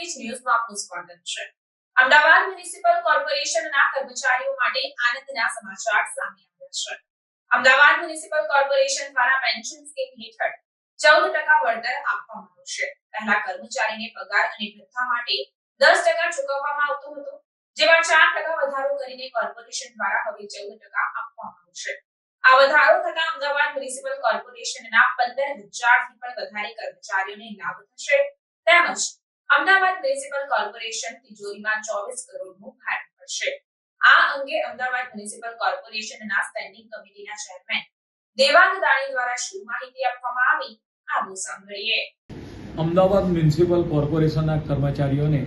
Page ન્યૂઝમાં આપનું સ્વાગત છે. અમદાવાદ મ્યુનિસિપલ કોર્પોરેશનના કર્મચારીઓ માટે આનંદના સમાચાર સામે આવ્યા છે. અમદાવાદ મ્યુનિસિપલ કોર્પોરેશન દ્વારા પેન્શન સ્કીમ હેઠળ ચૌદ ટકા વળતર આપવામાં આવશે. પહેલા કર્મચારીને પગાર અને ભથ્થા માટે દસ ટકા ચૂકવવામાં આવતું હતું, જેમાં ચાર ટકા વધારો કરીને કોર્પોરેશન દ્વારા હવે ચૌદ ટકા આપવામાં આવશે. આ વધારો થતા અમદાવાદ મ્યુનિસિપલ કોર્પોરેશનના પંદર હજારથી પણ વધારે કર્મચારીઓને લાભ થશે. તેમજ અમદાવાદ મ્યુનિસિપલ કોર્પોરેશન તિજોરીમાં ચોવીસ કરોડનું ભાર પડશે આ અંગે અમદાવાદ મ્યુનિસિપલ કોર્પોરેશનના સ્ટેન્ડિંગ કમિટીના ચેરમેન દેવાંગ દાણી દ્વારા શું માહિતી આપવામાં આવી આવું સાંભળીએ. અમદાવાદ મ્યુનિસિપલ કોર્પોરેશનના કર્મચારીઓને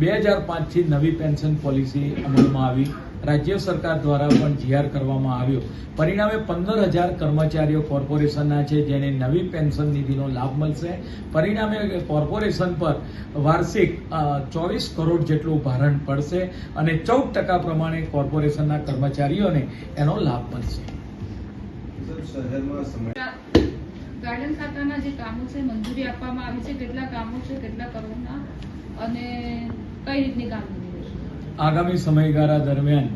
બે હજાર પાંચથી નવી પેન્શન પોલિસી અમલમાં આવી. રાજ્ય સરકાર દ્વારા પણ જીઆર કરવામાં આવ્યો. પરિણામે પંદર હજાર કર્મચારીઓ કોર્પોરેશનના છે જેને નવી પેન્શન નિધિનો લાભ મળશે. પરિણામે કોર્પોરેશન પર વાર્ષિક ચોવીસ કરોડ જેટલું ભારણ પડશે અને ચૌદ ટકા પ્રમાણે કોર્પોરેશનના કર્મચારીઓને એનો લાભ મળશે. ગાર્ડન ખાતાના જે કામો છે મંજૂરી આપવામાં આવી છે કેટલા કામો છે કેટલા કરોડના? અને કઈ રીતની કામગીરી આગામી સમયગાળા દરમિયાન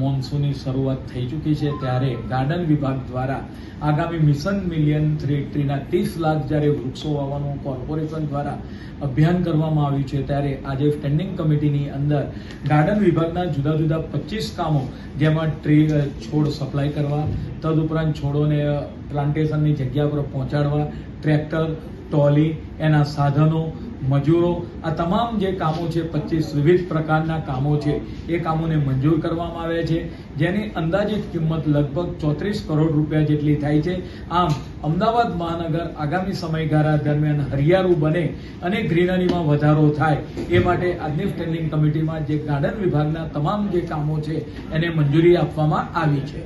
મોન્સૂનની શરૂઆત થઈ ચૂકી છે ત્યારે ગાર્ડન વિભાગ દ્વારા આગામી મિશન મિલિયન થ્રી ટ્રીના ત્રીસ લાખ જ્યારે વૃક્ષો વાવવાનું કોર્પોરેશન દ્વારા અભિયાન કરવામાં આવ્યું છે ત્યારે આજે સ્ટેન્ડિંગ કમિટીની અંદર ગાર્ડન વિભાગના જુદા જુદા પચીસ કામો, જેમાં ટ્રી છોડ સપ્લાય કરવા, તદુપરાંત છોડોને પ્લાન્ટેશનની જગ્યા પર પહોંચાડવા, ટ્રેક્ટર ટ્રોલી એના સાધનો મજૂરો આ તમામ જે કામો છે પચીસ વિવિધ પ્રકારના કામો છે એ કામોને મંજૂર કરવામાં આવ્યા છે. જેની અંદાજિત કિંમત લગભગ ચોત્રીસ કરોડ રૂપિયા જેટલી થાય છે. આમ અમદાવાદ મહાનગર આગામી સમયગાળા દરમિયાન હરિયાળું બને અને ગ્રીનરીમાં વધારો થાય એ માટે આજની સ્ટેન્ડિંગ કમિટીમાં જે ગાર્ડન વિભાગના તમામ જે કામો છે એને મંજૂરી આપવામાં આવી છે.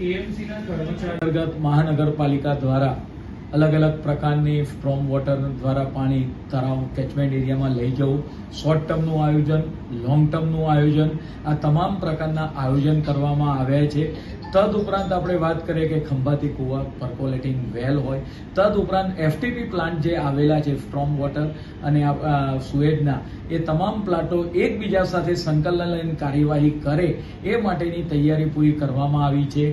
એએમસીના કર્મચારી અંતર્ગત મહાનગરપાલિકા દ્વારા અલગ અલગ પ્રકારની સ્ટ્રોમ વોટર દ્વારા પાણી તળાવ કેચમેન્ટ એરિયામાં લઈ જવું. શોર્ટ ટર્મનું આયોજન લોંગ ટર્મનું આયોજન. આ તમામ પ્રકારના આયોજન કરવામાં આવ્યા છે. તદ ઉપરાંત આપણે વાત કરીએ કે ખંભાતી કુવા પર્કોલેટિંગ વેલ હોય. તદ ઉપરાંત એફટીપી પ્લાન્ટ જે આવેલા છે સ્ટ્રોમ વોટર અને સુએજના, એ તમામ પ્લાન્ટો એકબીજા સાથે સંકલન લઈને કાર્યવાહી કરે એ માટેની તૈયારી પૂરી કરવામાં આવી છે.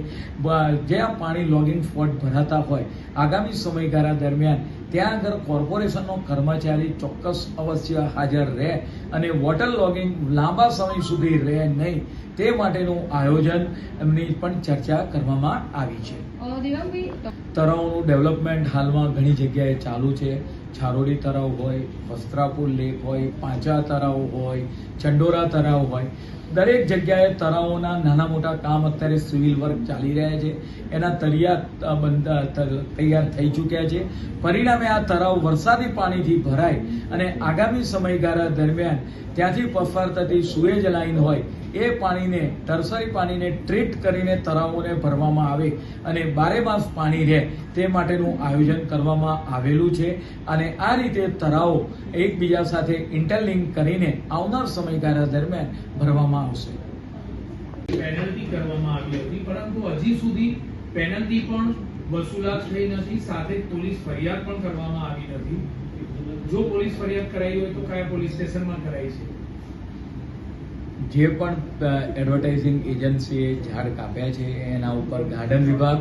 જ્યાં પાણી લોગિંગ સ્પોટ ભરાતા હોય, આગામી સમયગાળા દરમિયાન ત્યાં આગળ કોર્પોરેશનનો કર્મચારી ચોક્કસ અવશ્ય હાજર રહે અને વોટર લોગિંગ લાંબા સમય સુધી રહે નહીં તે માટેનું આયોજન એમની પણ ચર્ચા કરવામાં આવી છે. અ, ડેવલપમેન્ટ હાલમાં ઘણી જગ્યાએ ચાલુ છે. છારોડી તળાવ હોય, વસ્ત્રાપુર લેક હોય પાંચા તળાવ હોય, ચંડોરા તળાવ હોય, દરેક જગ્યાએ તળાવોના નાના મોટા કામ અત્યારે સિવિલ વર્ક ચાલી રહ્યા છે. એના તળિયા તૈયાર થઈ ચૂક્યા છે. પરિણામે આ તળાવ વરસાદી પાણીથી ભરાય અને આગામી સમયગાળા દરમિયાન ત્યાંથી પસાર થતી સુએજ લાઈન હોય, એ પાણીને ટર્સરી પાણીને ટ્રીટ કરીને તળાવોને ભરવામાં આવે અને બારે માસ પાણી રહે તે માટેનું આયોજન કરવામાં આવેલું છે. અને આ રીતે તરાઓ એકબીજા સાથે ઇન્ટરલિંક કરીને આવનાર સમયગાળા દરમિયાન ભરવામાં આવશે. પેનલ્ટી કરવામાં આવી હતી પરંતુ હજી સુધી પેનલ્ટી પણ વસૂલાત થઈ નથી સાથે પોલીસ ફરિયાદ પણ કરવામાં આવી નથી. જો પોલીસ ફરિયાદ કરાઈ હોય તો કયા પોલીસ સ્ટેશનમાં કરાઈ છે? જે પણ એડવર્ટાઇઝિંગ એજન્સીએ ઝાડ કાપ્યા છે એના ઉપર ગાર્ડન વિભાગ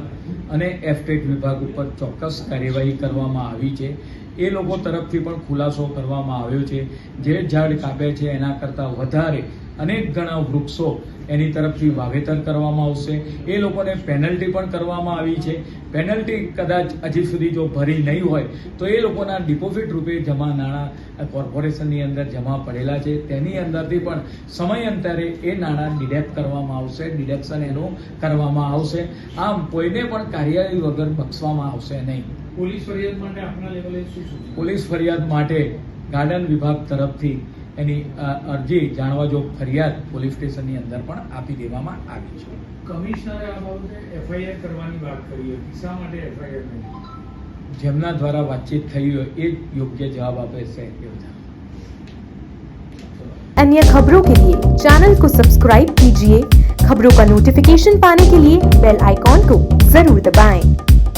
અને એફટેટ વિભાગ ઉપર ચોક્કસ કાર્યવાહી કરવામાં આવી છે. એ લોકો તરફથી પણ ખુલાસો કરવામાં આવ્યો છે. જે ઝાડ કાપે છે એના કરતાં વધારે અનેક ઘણા વૃક્ષો એની તરફથી વાવેતર કરવામાં આવશે. એ લોકોને પેનલ્ટી પણ કરવામાં આવી છે. પેનલ્ટી કદાચ હજી સુધી જો ભરી નહીં હોય, તો એ લોકોના ડિપોઝિટ રૂપે જમા નાણાં કોર્પોરેશનની અંદર જમા પડેલા છે. તેની અંદરથી પણ સમયાંતરે એ નાણાં ડિડેક્ટ કરવામાં આવશે. ડિડક્શન એનું કરવામાં આવશે. આમ કોઈને પણ કાર્યવાહી વગર બક્ષવામાં આવશે નહીં. પોલીસ ફરિયાદ માટે આપના લેવલે શું શું છે? પોલીસ ફરિયાદ માટે ગાર્ડન વિભાગ તરફથી એની અ, અરજી જાણવા જો ફરિયાદ પોલીસ સ્ટેશનની અંદર પણ આપી દેવામાં આવી છે કમિશનરે આ બાબતે એફઆઈઆર કરવાની વાત કરી હતી શા માટે એફઆઈઆર નહીં જેમના દ્વારા વાતચીત થઈ હોય એ જ યોગ્ય જવાબ આપે છે એ બધા अन्य खबरों के लिए चैनल को सब्सक्राइब कीजिए खबरों का नोटिफिकेशन पाने के लिए बेल आइकॉन को जरूर दबाएं।